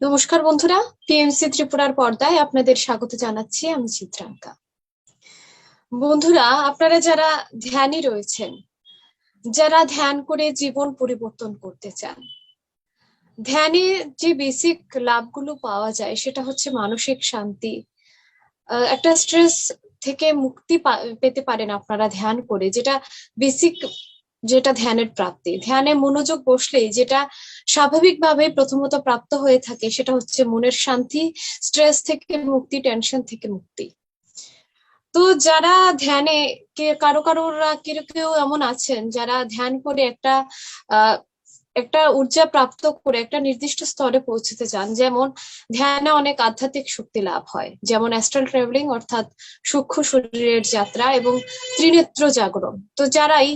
নমস্কার বন্ধুরা, টিএমসি ত্রিপুরার পর্দায় আপনাদের স্বাগত জানাচ্ছি আমি চিত্রাঙ্কা। বন্ধুরা, আপনারা যারা ধ্যানী রয়েছেন, যারা ধ্যান করে জীবন পরিবর্তন করতে চান, ধ্যানে যে বেসিক লাভগুলো পাওয়া যায় সেটা হচ্ছে মানসিক শান্তি একটা স্ট্রেস থেকে মুক্তি পেতে পারেন আপনারা ধ্যান করে, যেটা বেসিক যেটা ধ্যানের প্রাপ্তি। ধ্যানে মনোযোগ বসলেই যেটা স্বাভাবিকভাবে প্রথমত প্রাপ্ত হয়ে থাকে সেটা হচ্ছে মনের শান্তি, স্ট্রেস থেকে মুক্তি, টেনশন থেকে মুক্তি। তো যারা ধ্যানে কারও কারোরা কেউ কেউ এমন আছেন যারা ধ্যান করে একটা একটা ঊর্জা প্রাপ্ত করে একটা নির্দিষ্ট স্তরে পৌঁছতে চান। যেমন ধ্যানে অনেক আধ্যাত্মিক শক্তি লাভ হয়, যেমন অ্যাস্ট্রাল ট্রাভেলিং অর্থাৎ সূক্ষ্ম শরীরের যাত্রা এবং ত্রিনেত্র জাগরণ। তো যারাই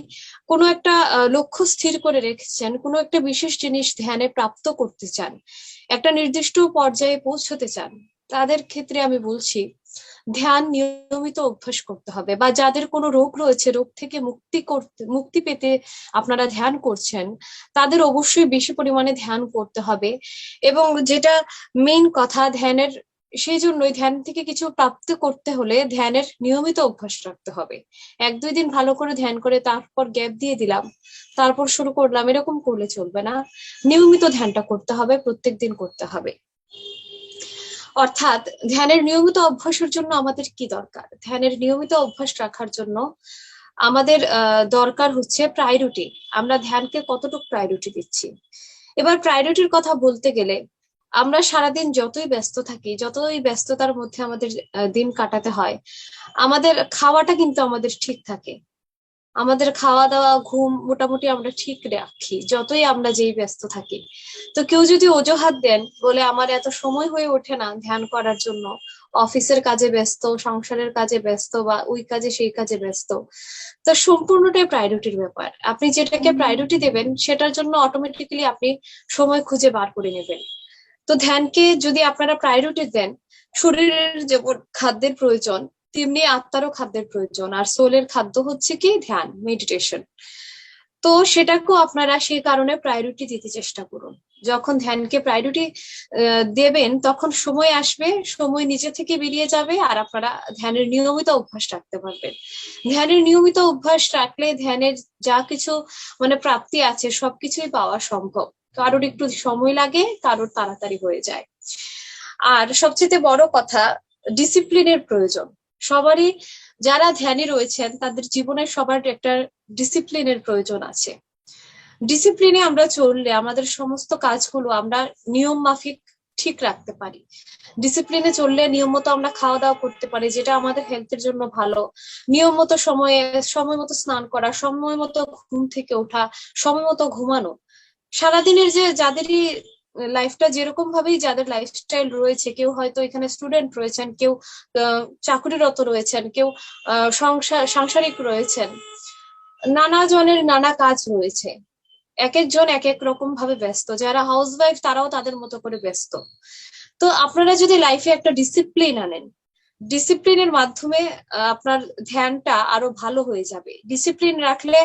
কোনো একটা লক্ষ্য স্থির করে রেখেছেন, কোনো একটা বিশেষ জিনিস ধ্যানে প্রাপ্ত করতে চান, একটা নির্দিষ্ট পর্যায়ে পৌঁছতে চান, তাদের ক্ষেত্রে আমি বলছি ধ্যান নিয়মিত অভ্যাস করতে হবে বা যাদের কোনো রোগ রয়েছে, রোগ থেকে মুক্তি করতে, মুক্তি পেতে আপনারা ধ্যান করছেন, তাদের অবশ্যই বেশি পরিমাণে ধ্যান করতে হবে এবং যেটা মেইন কথা ধ্যানের, সেই জন্যই ধ্যান থেকে কিছু প্রাপ্ত করতে হলে ধ্যানের নিয়মিত অভ্যাস রাখতে হবে। এক, দুই দিন ভালো করে ধ্যান করে তারপর গ্যাপ দিয়ে দিলাম, তারপর শুরু করলাম, এরকম করলে চলবে না। নিয়মিত ধ্যানটা করতে হবে প্রত্যেক দিন করতে হবে। অর্থাৎ ধ্যানের নিয়মিত অভ্যাসের জন্য আমাদের কি দরকার? ধ্যানের নিয়মিত অভ্যাস রাখার জন্য আমাদের দরকার হচ্ছে প্রায়োরিটি আমরা ধ্যানকে কতটুকু প্রায়োরিটি দিচ্ছি? এবার প্রায়োরিটির কথা বলতে গেলে আমরা সারাদিন যতই ব্যস্ত থাকি, যতই ব্যস্ততার মধ্যে আমাদের দিন কাটাতে হয়, আমাদের খাওয়াটা কিন্তু আমাদের ঠিক থাকে। আমাদের খাওয়া দাওয়া ঘুম মোটামুটি আমরা ঠিক রাখি যতই আমরা যেই ব্যস্ত থাকি। তো কেউ যদি অজুহাত দেন বলে আমার এত সময় হয়ে ওঠে না ধ্যান করার জন্য অফিসের কাজে ব্যস্ত সংসারের কাজে ব্যস্ত বা ওই কাজে সেই কাজে ব্যস্ত তো সম্পূর্ণটাই প্রায়োরিটির ব্যাপার। আপনি যেটাকে প্রায়োরিটি দেবেন সেটার জন্য অটোমেটিক্যালি আপনি সময় খুঁজে বার করে নেবেন। তো ধ্যানকে যদি আপনারা প্রায়োরিটি দেন শরীরের যেমন খাদ্যের প্রয়োজন তেমনি আত্মারও খাদ্যের প্রয়োজন। আর সোলের খাদ্য হচ্ছে কি? ধ্যান মেডিটেশন তো সেটাকেও আপনারা সেই কারণে প্রায়োরিটি দিতে চেষ্টা করুন। যখন ধ্যানকে প্রায়োরিটি দেবেন, তখন সময় আসবে, সময় নিজে থেকে বেরিয়ে যাবে, আর আপনারা ধ্যানের নিয়মিত অভ্যাস রাখতে পারবেন। ধ্যানের নিয়মিত অভ্যাস রাখলে ধ্যানের যা কিছু মানে প্রাপ্তি আছে, সবকিছুই পাওয়া সম্ভব। কারোর একটু সময় লাগে, কারোর তাড়াতাড়ি হয়ে যায়। আর সবচেয়ে বড় কথা ডিসিপ্লিনের প্রয়োজন। সবারই যারা ধ্যানে রয়েছেন, তাদের জীবনের সবার একটা ডিসিপ্লিনের প্রয়োজন আছে। ডিসিপ্লিনে আমরা চললে আমাদের সমস্ত কাজগুলো আমরা নিয়ম মাফিক ঠিক রাখতে পারি। ডিসিপ্লিনে চললে নিয়ম মতো আমরা খাওয়া দাওয়া করতে পারি, যেটা আমাদের হেলথের জন্য ভালো। নিয়ম মতো সময়ে, সময় মতো স্নান করা, সময় মতো ঘুম থেকে ওঠা, সময় মতো ঘুমানো। সারাদিনের যে যাদেরই লাইফটা যেরকম ভাবেই যাদের লাইফস্টাইল রয়েছে, কেউ হয়তো এখানে স্টুডেন্ট রয়েছেন, কেউ চাকরিরত রয়েছেন, কেউ সংসার সাংসারিক রয়েছেন, নানা জনের নানা কাজ রয়েছে। এক একজন এক এক রকম ভাবে ব্যস্ত। যারা হাউস ওয়াইফ তারাও তাদের মতো করে ব্যস্ত। তো আপনারা যদি লাইফে একটা ডিসিপ্লিন আনেন ডিসিপ্লিনের মাধ্যমে আপনার ধ্যানটা আরও ভালো হয়ে যাবে। ডিসিপ্লিন রাখলে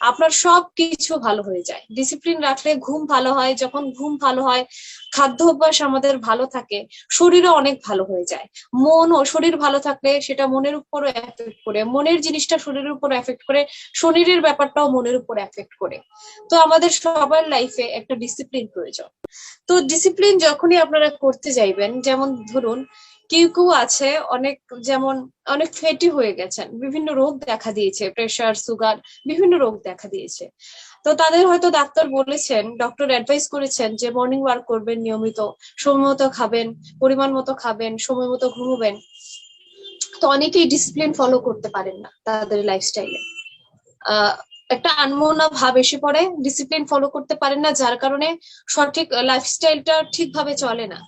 আপনার সব কিছু ভালো হয়ে যায়। ডিসিপ্লিন রাখলে ঘুম ভালো হয়, যখন ঘুম ভালো হয়, খাদ্য অভ্যাস আমাদের ভালো থাকে, শরীরও অনেক ভালো হয়ে যায়। মন ও শরীর ভালো থাকলে সেটা মনের উপরও এফেক্ট করে, মনের জিনিসটা শরীরের উপর এফেক্ট করে, শরীরের ব্যাপারটাও মনের উপর এফেক্ট করে। তো আমাদের সবার লাইফে একটা ডিসিপ্লিন প্রয়োজন। তো ডিসিপ্লিন যখনই আপনারা করতে যাইবেন, যেমন ধরুন কেউ কেউ আছে, অনেক যেমন, অনেক ফেটি হয়ে গেছেন। বিভিন্ন রোগ দেখা দিয়েছে প্রেশার সুগার বিভিন্ন রোগ দেখা দিয়েছে। তো তাদের হয়তো ডাক্তার বলেছেন ডক্টর অ্যাডভাইস করেছেন যে মর্নিং ওয়ার্ক করবেন নিয়মিত, সময় মতো খাবেন, পরিমাণ মতো খাবেন, সময় মতো ঘুমবেন। তো অনেকেই ডিসিপ্লিন ফলো করতে পারেন না তাদের লাইফস্টাইলে একটা আনমনা ভাব এসে পড়ে ডিসিপ্লিন ফলো করতে পারেন না, যার কারণে সঠিক লাইফস্টাইলটা ঠিকভাবে চলে না।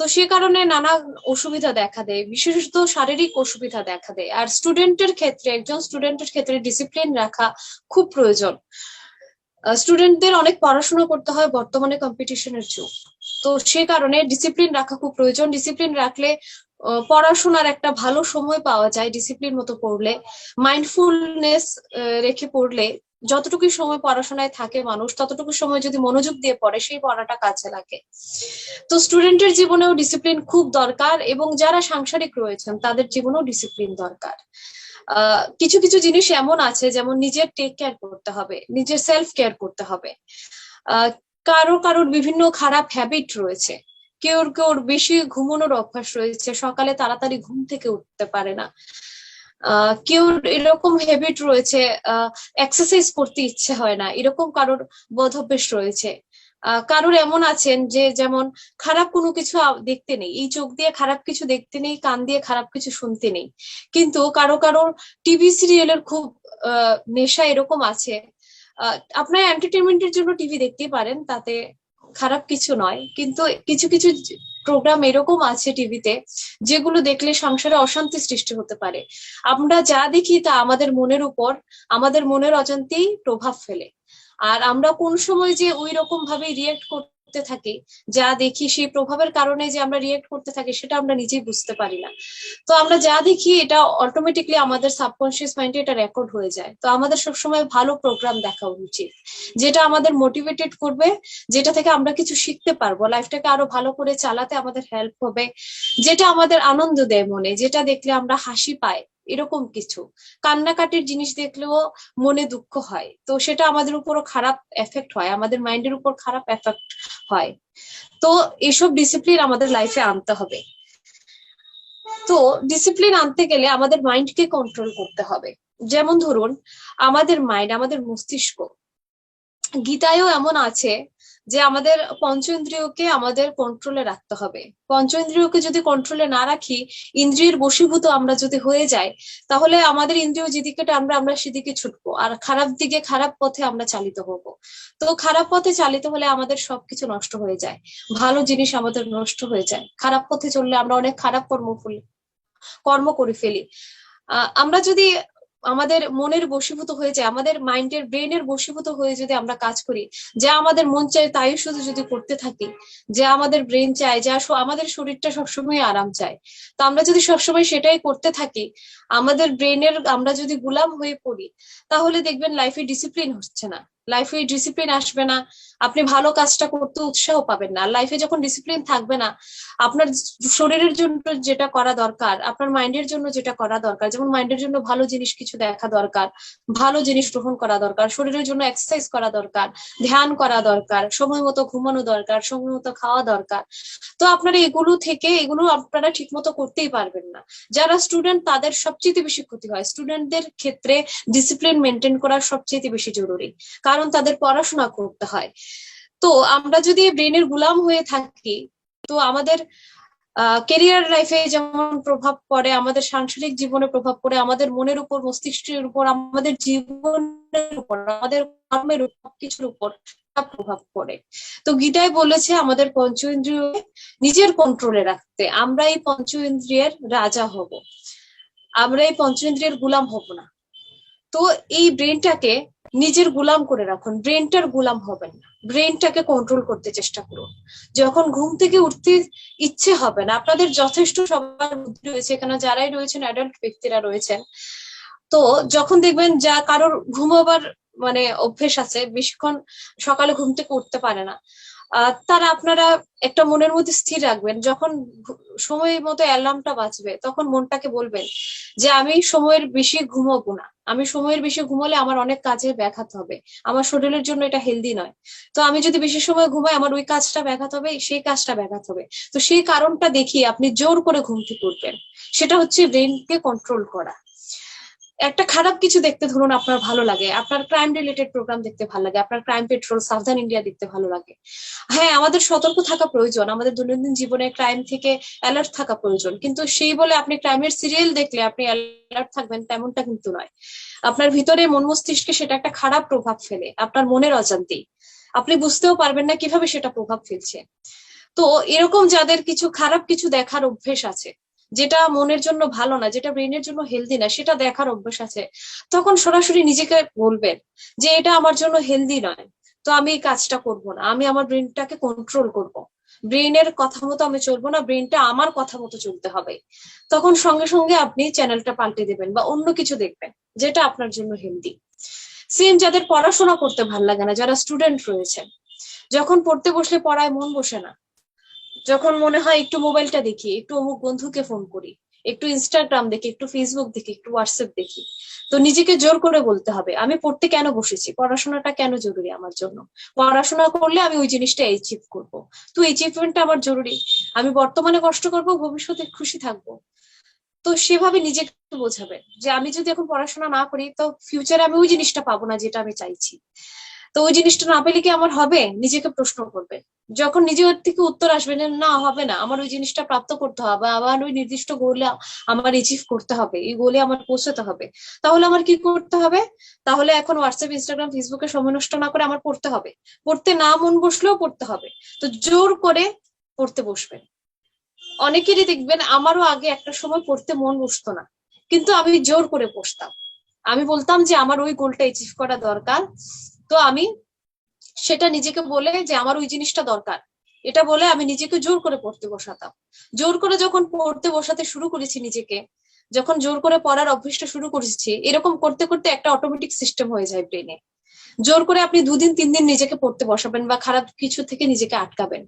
তো সে কারণে নানা অসুবিধা দেখা দেয়, বিশেষত শারীরিক অসুবিধা দেখা দেয়। আর স্টুডেন্টের ক্ষেত্রে, একজন স্টুডেন্টের ক্ষেত্রে ডিসিপ্লিন রাখা খুব প্রয়োজন। স্টুডেন্টদের অনেক পড়াশোনা করতে হয় বর্তমানে কম্পিটিশনের যুগ। তো সে কারণে ডিসিপ্লিন রাখা খুব প্রয়োজন। ডিসিপ্লিন রাখলে পড়াশোনার একটা ভালো সময় পাওয়া যায় ডিসিপ্লিন মতো পড়লে। মাইন্ডফুলনেস রেখে পড়লে যতটুকু সময় পড়াশোনায় থাকে মানুষ, ততটুকু সময় যদি মনোযোগ দিয়ে পড়ে, সেই পড়াটা কাজে লাগে। তো স্টুডেন্টের জীবনেও ডিসিপ্লিন খুব দরকার এবং যারা সাংসারিক রয়েছেন, তাদের জীবনেও ডিসিপ্লিন দরকার। কিছু কিছু জিনিস এমন আছে, যেমন নিজের টেক কেয়ার করতে হবে, নিজের সেলফ কেয়ার করতে হবে। কারও, কারোর বিভিন্ন খারাপ হ্যাবিট রয়েছে। কেউর কেউর বেশি ঘুমানোর অভ্যাস রয়েছে, সকালে তাড়াতাড়ি ঘুম থেকে উঠতে পারে না। কেউ এরকম হ্যাবিট রয়েছে এক্সারসাইজ করতে ইচ্ছে হয় না, এরকম কারোর বোধ অভ্যেস রয়েছে কারোর এমন আছেন যে, যেমন খারাপ কোনো কিছু দেখতে নেই, এই চোখ দিয়ে খারাপ কিছু দেখতে নেই, কান দিয়ে খারাপ কিছু শুনতে নেই। কিন্তু কারও কারোর টিভি সিরিয়ালের খুব নেশা এরকম আছে। আপনার এন্টারটেনমেন্টের জন্য টিভি দেখতে পারেন, তাতে খারাপ কিছু নয়। কিন্তু কিছু কিছু প্রোগ্রাম এরকম আছে টিভিতে যেগুলো দেখলে সংসারে অশান্তি সৃষ্টি হতে পারে। আমরা যা দেখি তা আমাদের মনের উপর, আমাদের মনের অজান্তেই প্রভাব ফেলে। আর আমরা কোন সময় যে ওই রকম ভাবে রিয়েক্ট করতে থাকি, যা দেখি সেই প্রভাবের কারণে যে আমরা রিয়েক্ট করতে থাকি, সেটা আমরা নিজেই বুঝতে পারি না। তো আমরা যা দেখি, এটা অটোমেটিকলি আমাদের সাবকনসিয়াস মাইন্ডে এটা রেকর্ড হয়ে যায়। তো আমাদের সবসময় ভালো প্রোগ্রাম দেখা উচিত, যেটা আমাদের মোটিভেটেড করবে, যেটা থেকে আমরা কিছু শিখতে পারব লাইফটাকে আরও ভালো করে চালাতে আমাদের হেল্প হবে, যেটা আমাদের আনন্দ দেয় মনে, যেটা দেখলে আমরা হাসি পাই। এরকম কিছু। কান্নাকাটির জিনিস দেখলেও মনে দুঃখ হয়। তো সেটা আমাদের উপরও খারাপ এফেক্ট হয়, আমাদের মাইন্ডের উপর খারাপ এফেক্ট হয়। তো এসব ডিসিপ্লিন আমাদের লাইফে আনতে হবে। তো ডিসিপ্লিন আনতে গেলে আমাদের মাইন্ডকে কন্ট্রোল করতে হবে। যেমন ধরুন, আমাদের মাইন্ড আমাদের মস্তিষ্ক গীতায়ও এমন আছে যে আমাদের পঞ্চ ইন্দ্রিয়কে আমাদের কন্ট্রোলে রাখতে হবে। পঞ্চ ইন্দ্রিয়কে যদি কন্ট্রোলে না রাখি, ইন্দ্রিয়ের বশীভূত আমরা যদি হয়ে যাই, তাহলে আমাদের ইন্দ্রিয় যেদিকে আমরা আমরা সেদিকে ছুটবো। আর খারাপ দিকে, খারাপ পথে আমরা চালিত হব। তো খারাপ পথে চালিত হলে আমাদের সবকিছু নষ্ট হয়ে যায়। ভালো জিনিস আমাদের নষ্ট হয়ে যায়। খারাপ পথে চললে আমরা অনেক খারাপ কর্ম কর্ম করে ফেলি। আমরা যদি আমাদের মনের বশীভূত হয়ে যায়, আমাদের মাইন্ডের ব্রেনের বশীভূত হয়ে যদি আমরা কাজ করি, যা আমাদের মন চায় তাই শুধু যদি করতে থাকি, যা আমাদের ব্রেন চায়, যা আমাদের শরীরটা সবসময় আরাম চায়। তো আমরা যদি সবসময় সেটাই করতে থাকি, আমাদের ব্রেনের আমরা যদি গুলাম হয়ে পড়ি, তাহলে দেখবেন লাইফে ডিসিপ্লিন হচ্ছে না। লাইফে ডিসিপ্লিন আসবে না। আপনি ভালো কাজটা করতে উৎসাহ পাবেন না। লাইফে যখন ডিসিপ্লিন থাকবে না, আপনার শরীরের জন্য যেটা করা দরকার, আপনার মাইন্ডের জন্য যেটা করা দরকার, যেমন মাইন্ডের জন্য ভালো জিনিস কিছু দেখা দরকার, ভালো জিনিস গ্রহণ করা দরকার, শরীরের জন্য এক্সারসাইজ করা দরকার, ধ্যান করা দরকার, সময় মতো ঘুমানো দরকার, সময় মতো খাওয়া দরকার। তো আপনারা এগুলো থেকে এগুলো আপনারা ঠিক মতো করতেই পারবেন না। যারা স্টুডেন্ট তাদের সবচেয়ে বেশি ক্ষতি হয়। স্টুডেন্টদের ক্ষেত্রে ডিসিপ্লিন মেনটেন করা সবচেয়ে বেশি জরুরি। কারণ তাদের পড়াশোনা করতে হয়। তো আমরা যদি ব্রেনের গুলাম হয়ে থাকি, তো আমাদের কেরিয়ার লাইফে যেমন প্রভাব পড়ে, আমাদের সাংসারিক জীবনে প্রভাব পড়ে, আমাদের মনের উপর, মস্তিষ্কের উপর, আমাদের জীবনের উপর, আমাদের কর্মের উপর কিছুর উপর প্রভাব পড়ে। তো গীতায় বলেছে, আমাদের পঞ্চ নিজের কন্ট্রোলে রাখতে আমরা এই পঞ্চ রাজা হব। আমরা এই পঞ্চ ইন্দ্রিয়ের গুলাম হব না। তো এই ব্রেনটাকে নিজের গুলাম করে রাখুন। ব্রেনটার গুলাম হবেন না। ব্রেনটাকে কন্ট্রোল করতে চেষ্টা করুন। যখন ঘুম থেকে উঠতে ইচ্ছে হবে না, আপনাদের যথেষ্ট সবার বুদ্ধি রয়েছে এখানে যারাই রয়েছেন অ্যাডাল্ট ব্যক্তিরা রয়েছেন, তো যখন দেখবেন যা কারোর ঘুমাবার মানে অভ্যেস আছে, বেশিক্ষণ সকালে ঘুম থেকে উঠতে পারে না তারা আপনারা একটা মনের মধ্যে স্থির রাখবেন। যখন সময় মতো অ্যালার্মটা বাঁচবে তখন মনটাকে বলবেন যে, আমি সময়ের বেশি ঘুমাবো না। আমি সময়ের বেশি ঘুমালে আমার অনেক কাজে ব্যাঘাত হবে। আমার শরীরের জন্য এটা হেলদি নয়। তো আমি যদি বেশি সময় ঘুমাই, আমার ওই কাজটা ব্যাঘাত হবে, সেই কাজটা ব্যাঘাত হবে। তো সেই কারণটা দেখিয়ে আপনি জোর করে ঘুম থেকে সেটা হচ্ছে ব্রেনকে কন্ট্রোল করা। একটা খারাপ কিছু দেখতে ধরুন আপনার ভালো লাগে, আপনার ক্রাইম রিলেটেড প্রোগ্রাম দেখতে ভালো লাগে, আপনার ক্রাইম পেট্রোল সাবধান ইন্ডিয়া দেখতে ভালো লাগে। হ্যাঁ আমাদের সতর্ক থাকা প্রয়োজন, আমাদের দৈনন্দিন জীবনে ক্রাইম থেকে অ্যালার্ট থাকা প্রয়োজন, কিন্তু সেই বলে আপনি ক্রাইমের সিরিয়াল দেখলে আপনি অ্যালার্ট থাকবেন তেমনটা কিন্তু নয়। আপনার ভিতরে মন মস্তিষ্কে সেটা একটা খারাপ প্রভাব ফেলে, আপনার মনের অজান্তেই আপনি বুঝতেও পারবেন না কীভাবে সেটা প্রভাব ফেলছে। তো এরকম যাদের কিছু খারাপ কিছু দেখার অভ্যেস আছে যেটা মনের জন্য ভালো না, যেটা ব্রেনের জন্য হেলদি না, সেটা দেখার অভ্যাস আছে। তখন সরাসরি নিজেকে বলবেন যে, এটা আমার জন্য হেলদি নয়। তো আমি এই কাজটা করব না। আমি আমার ব্রেনটাকে কন্ট্রোল করব। ব্রেনের কথা মতো আমি চলবো না ব্রেনটা আমার কথা মতো চলতে হবে। তখন সঙ্গে সঙ্গে আপনি চ্যানেলটা পাল্টে দেবেন বা অন্য কিছু দেখবেন, যেটা আপনার জন্য হেলদি সেম যাদের পড়াশোনা করতে ভালো লাগে না, যারা স্টুডেন্ট রয়েছে, যখন পড়তে বসলে পড়ায় মন বসে না যখন মনে হয় একটু মোবাইলটা দেখি, একটু অমুক বন্ধুকে ফোন করি, একটু ইনস্টাগ্রাম দেখি, একটু ফেসবুক দেখি, একটু হোয়াটসঅ্যাপ দেখি, তো নিজেকে জোর করে বলতে হবে, আমি পড়তে কেন বসেছি? পড়াশোনাটা কেন জরুরি আমার জন্য? পড়াশোনা করলে আমি ওই জিনিসটা অ্যাচিভ করব। তো অ্যাচিভমেন্টটা আমার জরুরি। আমি বর্তমানে কষ্ট করব, ভবিষ্যতে খুশি থাকব। তো সেভাবে নিজেকে বোঝাবে যে আমি যদি এখন পড়াশোনা না করি, তো ফিউচারে আমি ওই জিনিসটা পাবো না যেটা আমি চাইছি। তো ওই জিনিসটা না পেলে কি আমার হবে? নিজেকে প্রশ্ন করবে। যখন নিজের থেকে উত্তর আসবে না, হবে না, আমার ওই জিনিসটা প্রাপ্ত করতে হবে, আবার ওই নির্দিষ্ট গোলে আমার রিচিভ করতে হবে, এই গোলে আমার পৌঁছতে হবে, তাহলে আমার কি করতে হবে? তাহলে এখন হোয়াটসঅ্যাপ ইনস্টাগ্রাম ফেসবুকে সময় নষ্ট না করে আমার পড়তে হবে, পড়তে না মন বসলেও পড়তে হবে, তো জোর করে পড়তে বসবেন। অনেকেরই দেখবেন আমারও আগে একটা সময় পড়তে মন বসতো না, কিন্তু আমি জোর করে বসতাম আমি বলতাম যে আমার ওই গোলটা অ্যাচিভ করা দরকার, তো আমি সেটা নিজেকে বলে যে আমার ওই জিনিসটা দরকার। এটা বলে আমি নিজেকে জোর করে পড়তে বসাতাম। জোর করে যখন পড়তে বসাতে শুরু করেছি নিজেকে, যখন জোর করে পড়ার অভ্যেসটা শুরু করেছি, এরকম করতে করতে একটা অটোমেটিক সিস্টেম হয়ে যায় ব্রেনে জোর করে আপনি দুদিন তিন দিন নিজেকে পড়তে বসাবেন বা খারাপ কিছু থেকে নিজেকে আটকাবেন।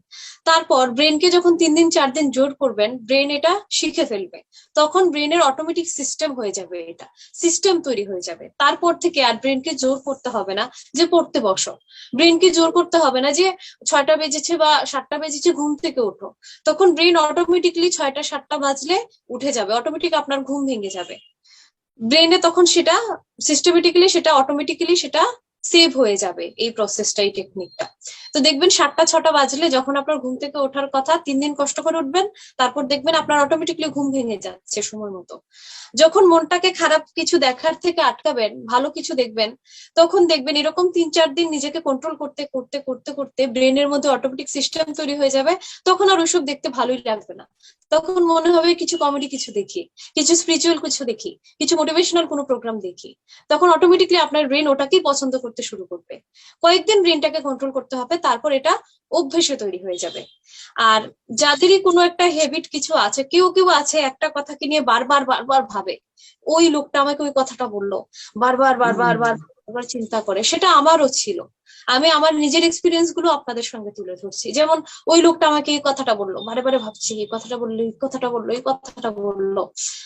তারপর ব্রেনকে যখন তিন দিন চার দিন জোর করবেন ব্রেন এটা শিখে ফেলবে। তখন ব্রেনের অটোমেটিক সিস্টেম হয়ে যাবে এটা। সিস্টেম তৈরি হয়ে যাবে। তারপর থেকে আর ব্রেনকে জোর করতে হবে না যে পড়তে বসো। ব্রেনকে জোর করতে হবে না যে ছয়টা বেজেছে বা সাতটা বেজেছে ঘুম থেকে ওঠো। তখন ব্রেন অটোমেটিকলি ছয়টা, সাতটা বাজলে উঠে যাবে। অটোমেটিক আপনার ঘুম ভেঙে যাবে। ব্রেনে তখন সেটা সিস্টেমেটিক্যালি সেটা অটোমেটিক্যালি সেটা সেভ হয়ে যাবে এই প্রসেসটা এই টেকনিকটা তো দেখবেন সাতটা, ছটা বাজলে যখন আপনার ঘুম থেকে ওঠার কথা, তিন দিন কষ্ট করে উঠবেন, তারপর দেখবেন আপনার অটোমেটিকলি ঘুম ভেঙে যাচ্ছে সময় মতো। যখন মনটাকে খারাপ কিছু দেখার থেকে আটকাবেন, ভালো কিছু দেখবেন, তখন দেখবেন এরকম তিন, চার দিন নিজেকে কন্ট্রোল করতে করতে করতে করতে ব্রেনের মধ্যে অটোমেটিক সিস্টেম তৈরি হয়ে যাবে, তখন আর ওইসব দেখতে ভালোই লাগবে না। তখন মনে হবে কিছু কমেডি কিছু দেখি, কিছু স্পিরিচুয়াল কিছু দেখি, কিছু মোটিভেশনাল কোনো প্রোগ্রাম দেখি। তখন অটোমেটিকলি আপনার ব্রেন ওটাকেই পছন্দ করতে শুরু করবে। কয়েকদিন ব্রেনটাকে কন্ট্রোল করতে হবে, তারপর এটা অভ্যেসে তৈরি হয়ে যাবে। আর যাদেরই কোনো একটা হেবিট কিছু আছে, কেউ কেউ আছে একটা কথাকে নিয়ে বারবার বারবার ভাবে। ওই লোকটা আমাকে ওই কথাটা বলল। বারবার বারবার বারবার চিন্তা করে। সেটা আমারও ছিল। আমি আমার নিজের এক্সপিরিয়েন্সগুলো আপনাদের সঙ্গে তুলে ধরছি। যেমন ওই লোকটা আমাকে এই কথাটা বলল। বারে বারে ভাবছি এই কথাটা বলল এই কথাটা বলল এই কথাটা বলল।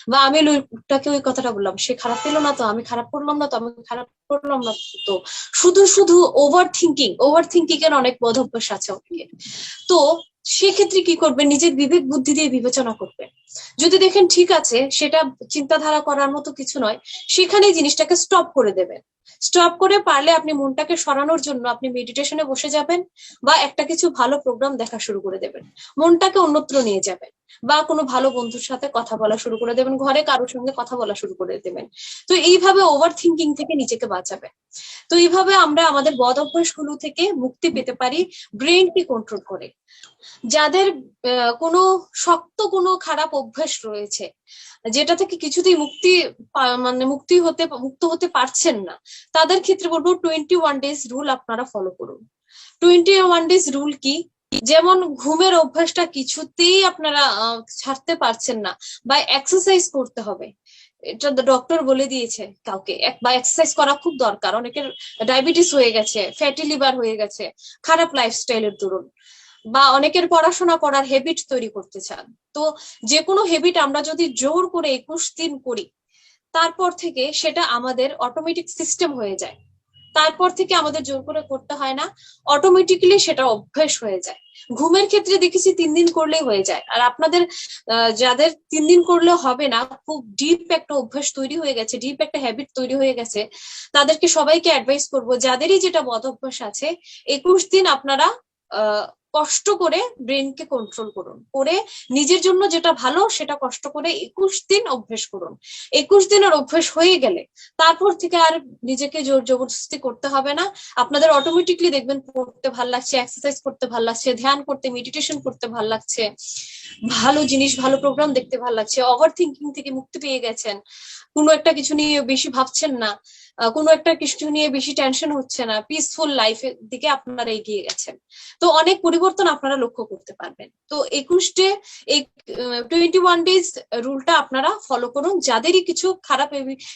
বা আমি লোকটাকে ওই কথাটা বললাম সে খারাপ পেল না তো? আমি খারাপ করলাম না তো? আমি খারাপ করলাম না তো? শুধু শুধু ওভার থিঙ্কিং ওভার থিঙ্কিং এর অনেক বদ অভ্যাস আছে অনেকের তো সেক্ষেত্রে কি করবে? নিজের বিবেক বুদ্ধি দিয়ে বিবেচনা করবে। যদি দেখেন ঠিক আছে, সেটা চিন্তাধারা করার মতো কিছু নয় সেখানে জিনিসটাকে স্টপ করে দেবেন স্টপ করে পারলে আপনি মনটাকে সরানোর জন্য আপনি মেডিটেশনে বসে যাবেন বা একটা কিছু ভালো প্রোগ্রাম দেখা শুরু করে দেবেন। মনটাকে অন্যত্র নিয়ে যাবেন। বা কোনো ভালো বন্ধুর সাথে কথা বলা শুরু করে দেবেন, ঘরে কারোর সঙ্গে কথা বলা শুরু করে দেবেন। তো এইভাবে ওভার থিঙ্কিং থেকে নিজেকে বাঁচাবেন তো এইভাবে আমরা আমাদের বদ অভ্যাসগুলো থেকে মুক্তি পেতে পারি ব্রেনকে কন্ট্রোল করে। যাদের কোনো শক্ত কোনো খারাপ অভ্যাস রয়েছে, যেটা থেকে কিছুতেই মুক্তি মানে মুক্তি হতে, মুক্ত হতে পারছেন না, তাদের ক্ষেত্রে বলব টোয়েন্টি ওয়ান ডেজ রুল আপনারা ফলো করুন। টোয়েন্টি ওয়ান ডেজ রুল কি? যেমন ঘুমের অভ্যাসটা কিছুতেই আপনারা ছাড়তে পারছেন না বা এক্সারসাইজ করতে হবে। এটা ডক্টর বলে দিয়েছে কাউকে। বা এক্সারসাইজ করা খুব দরকার। অনেকের ডায়াবেটিস হয়ে গেছে ফ্যাটি লিভার হয়ে গেছে, খারাপ লাইফস্টাইলের দরুন বা অনেকের পড়াশোনা করার হেবিট তৈরি করতে চান। তো যে কোনো হেবিট আমরা যদি জোর করে একুশ দিন করি, তারপর থেকে সেটা আমাদের অটোমেটিক সিস্টেম হয়ে যায়। তারপর থেকে আমাদের জোর করে করতে হয় না অটোমেটিক্যালি সেটা অভ্যেস হয়ে যায়। ঘুমের ক্ষেত্রে দেখেছি তিন দিন করলেই হয়ে যায়। আর আপনাদের যাদের তিন দিন করলে হবে না, খুব ডিপ একটা অভ্যাস তৈরি হয়ে গেছে ডিপ একটা হ্যাবিট তৈরি হয়ে গেছে, তাদেরকে সবাইকে অ্যাডভাইস করব, যাদেরই যেটা বদ অভ্যাস আছে, একুশ দিন আপনারা কষ্ট করে ব্রেনকে কন্ট্রোল করুন। করে নিজের জন্য যেটা ভালো, সেটা কষ্ট করে একুশ দিন অভ্যেস করুন। একুশ দিনের অভ্যেস হয়ে গেলে তারপর থেকে আর নিজেকে জোর জবরদস্তি করতে হবে না। আপনাদের অটোমেটিকলি দেখবেন পড়তে ভালো লাগছে এক্সারসাইজ করতে ভালো লাগছে, ধ্যান করতে মেডিটেশন করতে ভালো লাগছে। ভালো জিনিস, ভালো প্রোগ্রাম দেখতে ভালো লাগছে। ওভার থিঙ্কিং থেকে মুক্তি পেয়ে গেছেন। কোনো একটা কিছু নিয়ে বেশি ভাবছেন না। কোনো একটা কিছু নিয়ে বেশি টেনশন হচ্ছে না। পিসফুল লাইফের দিকে আপনারা এগিয়ে গেছেন। তো অনেক পরিবর্তন আপনারা লক্ষ্য করতে পারবেন। তো একুশ ডে টোয়েন্টি ওয়ান ডেজ রুলটা আপনারা ফলো করুন। যাদেরই কিছু খারাপ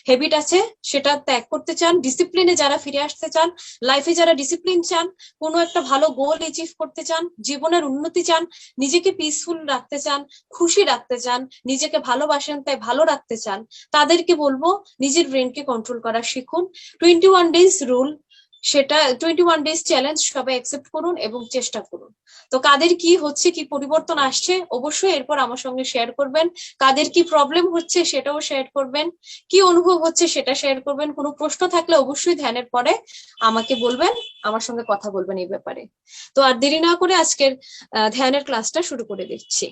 হ্যাবিট আছে, সেটা ত্যাগ করতে চান। ডিসিপ্লিনে যারা ফিরে আসতে চান লাইফে যারা ডিসিপ্লিন চান, কোনো একটা ভালো গোল অ্যাচিভ করতে চান, জীবনের উন্নতি চান, নিজেকে পিসফুল রাখতে চান, খুশি রাখতে চান, নিজেকে ভালোবাসেন, তাই ভালো রাখতে চান, তাদেরকে বলব নিজের ব্রেনকে কন্ট্রোল করা শিখুন। টোয়েন্টি ওয়ান ডেজ রুল সেটা টোয়েন্টি ওয়ান ডেজ চ্যালেঞ্জ সবাই অ্যাকসেপ্ট করুন এবং চেষ্টা করুন। তো কাদের কি হচ্ছে, কি পরিবর্তন আসছে, অবশ্যই এরপর আমার সঙ্গে শেয়ার করবেন। কাদের কি প্রবলেম হচ্ছে, সেটাও শেয়ার করবেন। কি অনুভব হচ্ছে, সেটা শেয়ার করবেন। কোনো প্রশ্ন থাকলে অবশ্যই ধ্যানের পরে আমাকে বলবেন, আমার সঙ্গে কথা বলবেন এই ব্যাপারে। তো আর দেরি না করে আজকের ধ্যানের ক্লাসটা শুরু করে দিচ্ছি।